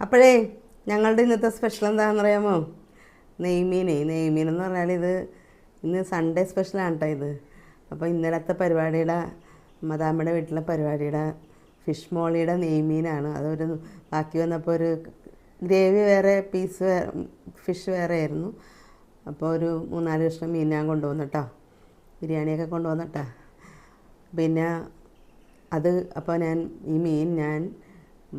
അപ്പോഴേ ഞങ്ങളുടെ ഇന്നത്തെ സ്പെഷ്യൽ എന്താണെന്ന് അറിയാമോ നെയ്മീനേ. നെയ്മീൻ എന്ന് പറഞ്ഞാൽ ഇത് ഇന്ന് സൺഡേ സ്പെഷ്യലാണ് കേട്ടോ ഇത്. അപ്പോൾ ഇന്നലത്തെ പരിപാടിയുടെ മദാമ്മയുടെ വീട്ടിലെ പരിപാടിയുടെ ഫിഷ് മോളിയുടെ നെയ്മീനാണ്. അതൊരു ബാക്കി വന്നപ്പോൾ ഒരു ഗ്രേവി വേറെ പീസ് വേറെ ഫിഷ് വേറെ ആയിരുന്നു. അപ്പോൾ ഒരു മൂന്നാൽ കഷ്ണം മീൻ ഞാൻ കൊണ്ടുവന്നു കേട്ടോ ബിരിയാണിയൊക്കെ കൊണ്ടുവന്നിട്ടാ. പിന്നെ അത് അപ്പോൾ ഞാൻ ഈ മീൻ ഞാൻ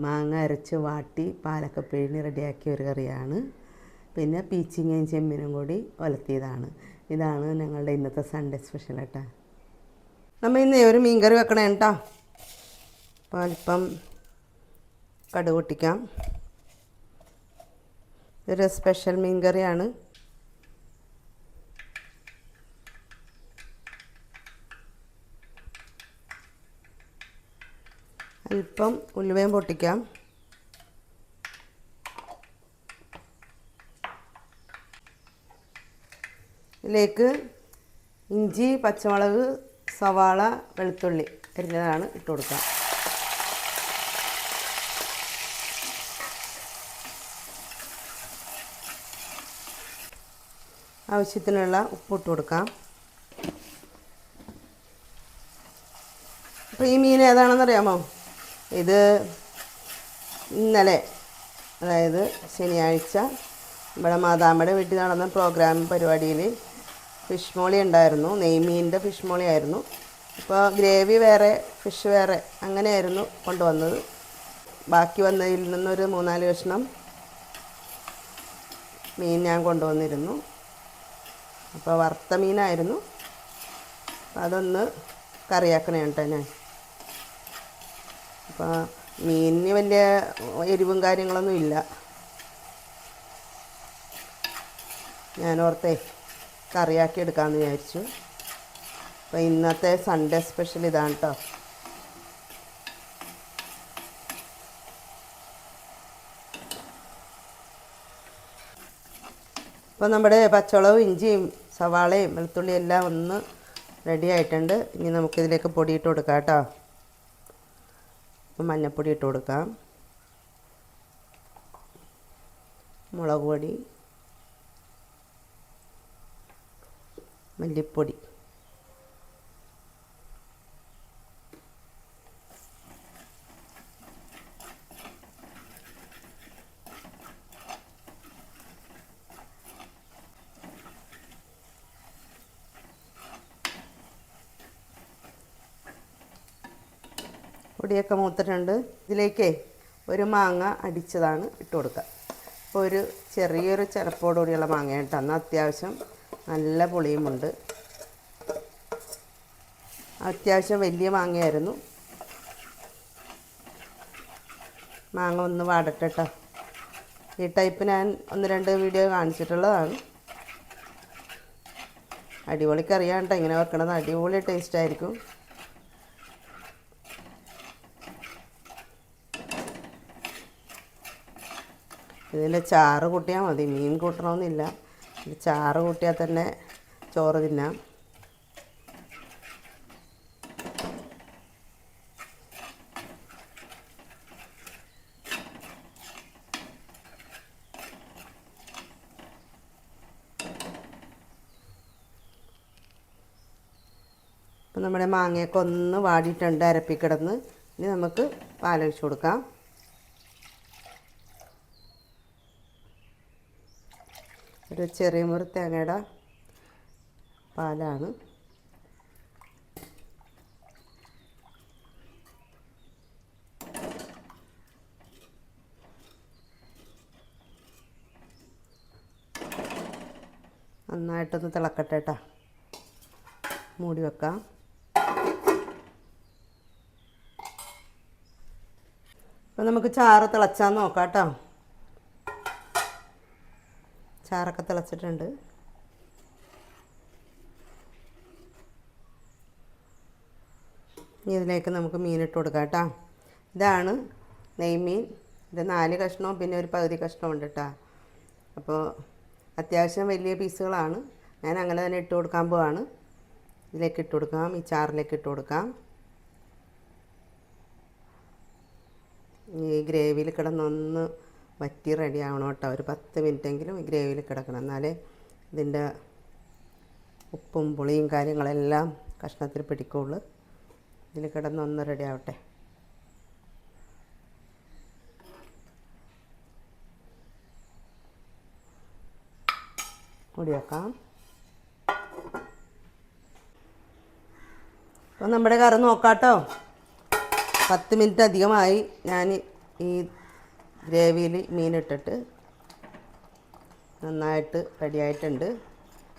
മാങ്ങ അരച്ച് വാട്ടി പാലൊക്കെ പിഴിഞ്ഞ് റെഡിയാക്കിയ ഒരു കറിയാണ്. പിന്നെ പീച്ചിങ്ങയും ചെമ്മീനും കൂടി ഒലത്തിയതാണ്. ഇതാണ് ഞങ്ങളുടെ ഇന്നത്തെ സൺഡേ സ്പെഷ്യൽ കേട്ടോ നമ്മൾ ഇന്ന് ഒരു മീൻ കറി വെക്കണേ കേട്ടോ അപ്പോൾ അല്പം കടുകൊട്ടിക്കാം ഒരു സ്പെഷ്യൽ മീൻ കറിയാണ് അല്പം ഉലുവയും പൊട്ടിക്കാം. ഇതിലേക്ക് ഇഞ്ചി പച്ചമുളക് സവാള വെളുത്തുള്ളി അരിഞ്ഞതാണ് ഇട്ട് കൊടുക്കുക. ആവശ്യത്തിനുള്ള ഉപ്പിട്ട് കൊടുക്കാം. അപ്പോൾ ഈ മീൻ ഏതാണെന്നറിയാമോ? ഇത് ഇന്നലെ അതായത് ശനിയാഴ്ച ഇവിടെ മാതാമ്മയുടെ വീട്ടിൽ നടന്ന പ്രോഗ്രാം പരിപാടിയിൽ ഫിഷ് മോളി ഉണ്ടായിരുന്നു. നെയ്മീന്റെ ഫിഷ് മോളി ആയിരുന്നു. അപ്പോൾ ഗ്രേവി വേറെ ഫിഷ് വേറെ അങ്ങനെയായിരുന്നു കൊണ്ടുവന്നത്. ബാക്കി വന്നതിൽ നിന്നൊരു മൂന്നാൽ കഷ്ണം മീൻ ഞാൻ കൊണ്ടുവന്നിരുന്നു. അപ്പോൾ വറുത്ത മീനായിരുന്നു. അതൊന്ന് കറിയാക്കണേ കേട്ടോ ഞാൻ. അപ്പോൾ മീനിന് വലിയ എരിവും കാര്യങ്ങളൊന്നും ഇല്ല. ഞാൻ ഓർത്തേ കറിയാക്കി എടുക്കാമെന്ന് വിചാരിച്ചു. അപ്പോൾ ഇന്നത്തെ സൺഡേ സ്പെഷ്യൽ ഇതാണ് കേട്ടോ അപ്പോൾ നമ്മുടെ പച്ചവളവും ഇഞ്ചിയും സവാളയും വെളുത്തുള്ളിയും എല്ലാം ഒന്ന് റെഡി ആയിട്ടുണ്ട്. ഇനി നമുക്കിതിലേക്ക് പൊടിയിട്ട് കൊടുക്കാം കേട്ടോ അപ്പം മഞ്ഞൾപ്പൊടി ഇട്ട് കൊടുക്കാം. മുളക് പൊടി മല്ലിപ്പൊടി. പൊടിയൊക്കെ മൂത്തിട്ടുണ്ട്. ഇതിലേക്ക് ഒരു മാങ്ങ അടിച്ചതാണ് ഇട്ട് കൊടുക്കുക. അപ്പോൾ ഒരു ചെറിയൊരു ചിലപ്പോടുകൂടിയുള്ള മാങ്ങയാണ് കേട്ടോ. എന്നാൽ അത്യാവശ്യം നല്ല പുളിയുമുണ്ട്. അത്യാവശ്യം വലിയ മാങ്ങയായിരുന്നു. മാങ്ങ ഒന്ന് വാടട്ടെ ഈ ടൈപ്പ് ഞാൻ ഒന്ന് രണ്ട് വീഡിയോ കാണിച്ചിട്ടുള്ളതാണ്. അറിയാം കേട്ടോ. ഇങ്ങനെ വെക്കണത്. അടിപൊളി ടേസ്റ്റ് ആയിരിക്കും ഇതിൽ ചാറ് കൂട്ടിയാൽ മതി. മീൻ കൂട്ടണമെന്നില്ല ചാറ് കൂട്ടിയാൽ തന്നെ ചോറ് തിന്നാം. നമ്മുടെ മാങ്ങയൊക്കെ ഒന്ന് വാടിയിട്ടുണ്ട് അരപ്പിക്കിടന്ന്. ഇനി നമുക്ക് പാലൊഴിച്ച് കൊടുക്കാം. ഒരു ചെറിയ മുറി തേങ്ങയുടെ പാലാണ്. നന്നായിട്ടൊന്ന് തിളക്കട്ടെ കേട്ടോ മൂടി വെക്കാം. അപ്പം നമുക്ക് ചാറ് തിളച്ചാൽ നോക്കാം കേട്ടോ ചാറൊക്കെ തിളച്ചിട്ടുണ്ട്. ഇനി ഇതിലേക്ക് നമുക്ക് മീനിട്ട് കൊടുക്കാം കേട്ടോ. ഇതാണ് നെയ്മീൻ. ഇത് നാല് കഷ്ണവും പിന്നെ ഒരു പകുതി കഷ്ണവും ഉണ്ട് കേട്ടോ. അപ്പോൾ അത്യാവശ്യം വലിയ പീസുകളാണ്. ഞാൻ അങ്ങനെ തന്നെ ഇട്ട് കൊടുക്കാൻ പോവാണ്. ഇതിലേക്ക് ഇട്ട് കൊടുക്കാം. ഈ ചാറിലേക്ക് ഇട്ട് കൊടുക്കാം. ഈ ഗ്രേവിയിൽ കിടന്നൊന്ന് വറ്റി റെഡി ആവണം കേട്ടോ. ഒരു പത്ത് മിനിറ്റെങ്കിലും ഗ്രേവിയിൽ കിടക്കണം. എന്നാലേ ഇതിന്റെ ഉപ്പും പുളിയും കാര്യങ്ങളെല്ലാം കഷ്ണത്തിൽ പിടിക്കുള്ളൂ. ഇതിൽ കിടന്ന് ഒന്ന് റെഡി ആവട്ടെ കൂടി വെക്കാം. അപ്പോൾ നമ്മുടെ കറി കേട്ടോ. പത്ത് മിനിറ്റ് അധികമായി ഞാൻ ഈ ഗ്രേവിയിൽ മീനിട്ടിട്ട് നന്നായിട്ട് റെഡിയായിട്ടുണ്ട്.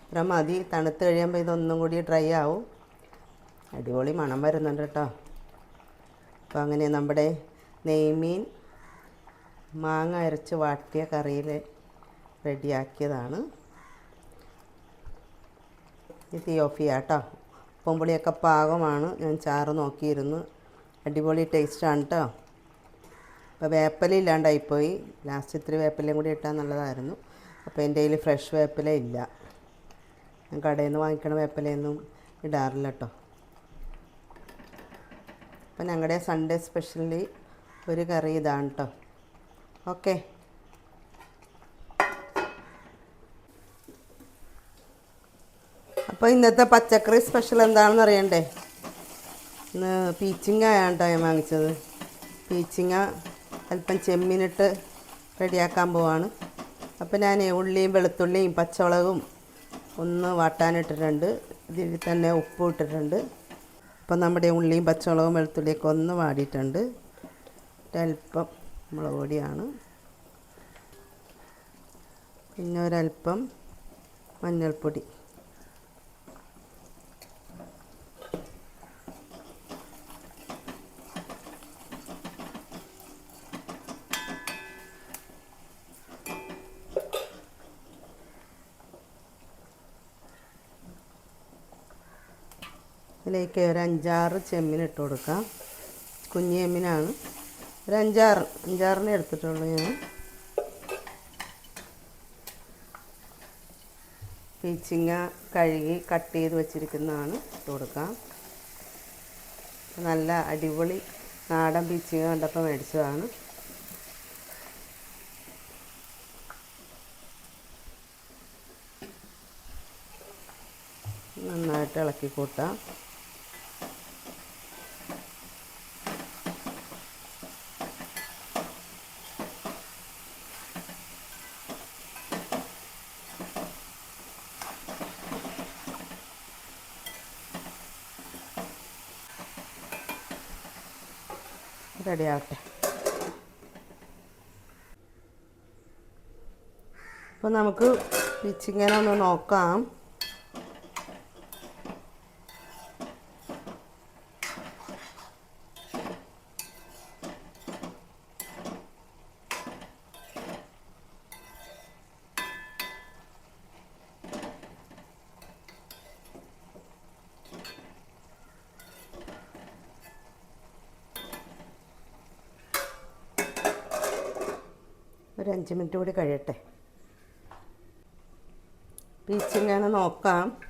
ഇത്ര മതി. തണുത്ത് കഴിയുമ്പോൾ ഇതൊന്നും കൂടി ഡ്രൈ ആവും. അടിപൊളി മണം വരുന്നുണ്ട് കേട്ടോ. അപ്പോൾ അങ്ങനെ നമ്മുടെ നെയ്മീൻ മാങ്ങ അരച്ച് വാട്ടിയ കറിയിൽ റെഡിയാക്കിയതാണ്. ഇത് തീ ഓഫ് ചെയ്യാം കേട്ടോ. പൊമ്പുളിയൊക്കെ പാകമാണ്. ഞാൻ ചാറ് നോക്കിയിരുന്നു. അടിപൊളി ടേസ്റ്റാണ് കേട്ടോ. ഇപ്പോൾ വേപ്പില ഇല്ലാണ്ടായിപ്പോയി. ലാസ്റ്റ് ഇത്തിരി വേപ്പിലയും കൂടി ഇട്ടാൽ നല്ലതായിരുന്നു. അപ്പോൾ എന്റെ കയ്യിൽ ഫ്രഷ് വേപ്പില ഇല്ല. ഞാൻ കടയിൽ നിന്ന് വാങ്ങിക്കണ വേപ്പിലയൊന്നും ഇടാറില്ല കേട്ടോ അപ്പോൾ ഞങ്ങളുടെ സൺഡേ സ്പെഷ്യലി ഒരു കറി ഇതാണ് കേട്ടോ ഓക്കെ അപ്പോൾ ഇന്നത്തെ പച്ചക്കറി സ്പെഷ്യൽ എന്താണെന്ന് അറിയണ്ടേ? ഇന്ന് പീച്ചിങ്ങ ആയാണ് കേട്ടോ ഞാൻ വാങ്ങിച്ചത്. പീച്ചിങ്ങ അല്പം ചെമ്മീനിട്ട് റെഡിയാക്കാൻ പോവാണ്. അപ്പോൾ ഞാൻ ഉള്ളിയും വെളുത്തുള്ളിയും പച്ചമുളകും ഒന്ന് വാട്ടാനിട്ടിട്ടുണ്ട്. ഇതിൽ തന്നെ ഉപ്പും ഇട്ടിട്ടുണ്ട്. അപ്പോൾ നമ്മുടെ ഉള്ളിയും പച്ചമുളകും വെളുത്തുള്ളിയൊക്കെ ഒന്ന് വാടിയിട്ടുണ്ട്. ഒരല്പം മുളക് പൊടിയാണ്. പിന്നെ ഒരല്പം മഞ്ഞൾപ്പൊടി. ഇതിലേക്ക് ഒരു അഞ്ചാറ് ചെമ്മീൻ ഇട്ട് കൊടുക്കാം. കുഞ്ഞു ചെമ്മീനാണ്. ഒരു അഞ്ചാറ് അഞ്ചാറിനെ എടുത്തിട്ടുള്ളൂ ഞാൻ. പീച്ചിങ്ങ കഴുകി കട്ട് ചെയ്ത് വെച്ചിരിക്കുന്നതാണ് ഇട്ട് കൊടുക്കാം. നല്ല അടിപൊളി നാടൻ പീച്ചിങ്ങ കണ്ടപ്പോൾ മേടിച്ചതാണ്. നന്നായിട്ട് ഇളക്കി കൂട്ടാം. റെഡി ആവട്ടെ അപ്പോൾ നമുക്ക് പിച്ചിങ്ങനെ ഒന്ന് നോക്കാം. ഒരു അഞ്ച് മിനിറ്റ് കൂടി കഴിയട്ടെ. പീച്ചിങ്ങനെ നോക്കാം.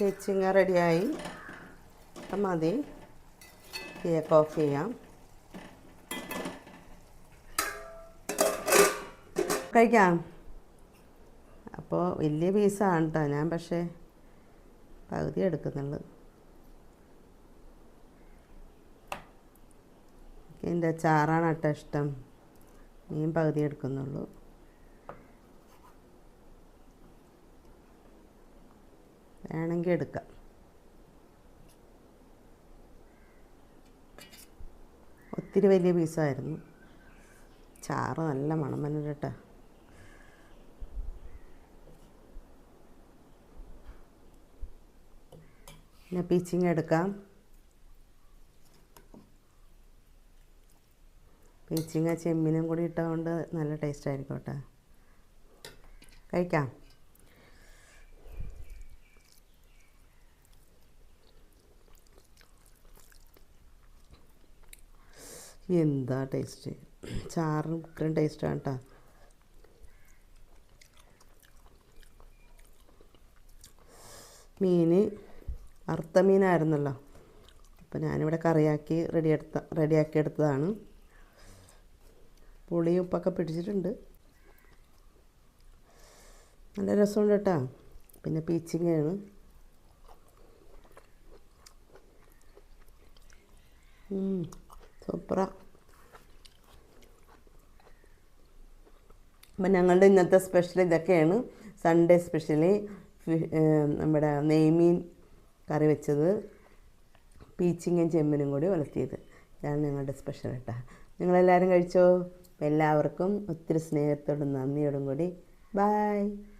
പീച്ചിങ്ങ റെഡിയായി. അപ്പം മതി. കേക്ക് ഓഫ് ചെയ്യാം. കഴിക്കാം. അപ്പോൾ വലിയ പീസാണ് കേട്ടോ ഞാൻ പക്ഷേ പകുതി എടുക്കുന്നുള്ളൂ. എന്റെ ചാറാണ് കേട്ടോ ഇഷ്ടം. മീൻ പകുതി എടുക്കുന്നുള്ളൂ. വേണമെങ്കിൽ എടുക്കാം. ഒത്തിരി വലിയ പീസായിരുന്നു. ചാറ് നല്ല മണം വന്നിട്ട് പിന്നെ പീച്ചിങ് എടുക്കാം. പീച്ചിങ്ങ ചെമ്മീനും കൂടി ഇട്ടതുകൊണ്ട് നല്ല ടേസ്റ്റ് ആയിരിക്കും കേട്ടോ. കഴിക്കാം. എന്താ ടേസ്റ്റ് ചാറും ഇത്രയും ടേസ്റ്റാണ് കേട്ടോ. മീൻ വറുത്ത മീനായിരുന്നല്ലോ അപ്പോൾ ഞാനിവിടെ കറിയാക്കി റെഡി എടുത്ത റെഡിയാക്കി എടുത്തതാണ് പുളി ഉപ്പൊക്കെ പിടിച്ചിട്ടുണ്ട്. നല്ല രസമുണ്ട് കേട്ടോ. പിന്നെ പീച്ചിങ്ങയാണ്. സൂപ്പറാ. അപ്പം ഞങ്ങളുടെ ഇന്നത്തെ സ്പെഷ്യൽ ഇതൊക്കെയാണ്. സൺഡേ സ്പെഷ്യലി നമ്മുടെ നെയ്മീൻ കറി വെച്ചത് പീച്ചിങ്ങും ചെമ്മനും കൂടി വളർത്തിയത് ഇതാണ് ഞങ്ങളുടെ സ്പെഷ്യൽ കേട്ടോ. നിങ്ങളെല്ലാവരും കഴിച്ചോ? എല്ലാവർക്കും ഒത്തിരി സ്നേഹത്തോടും നന്ദിയോടും കൂടി. ബായ്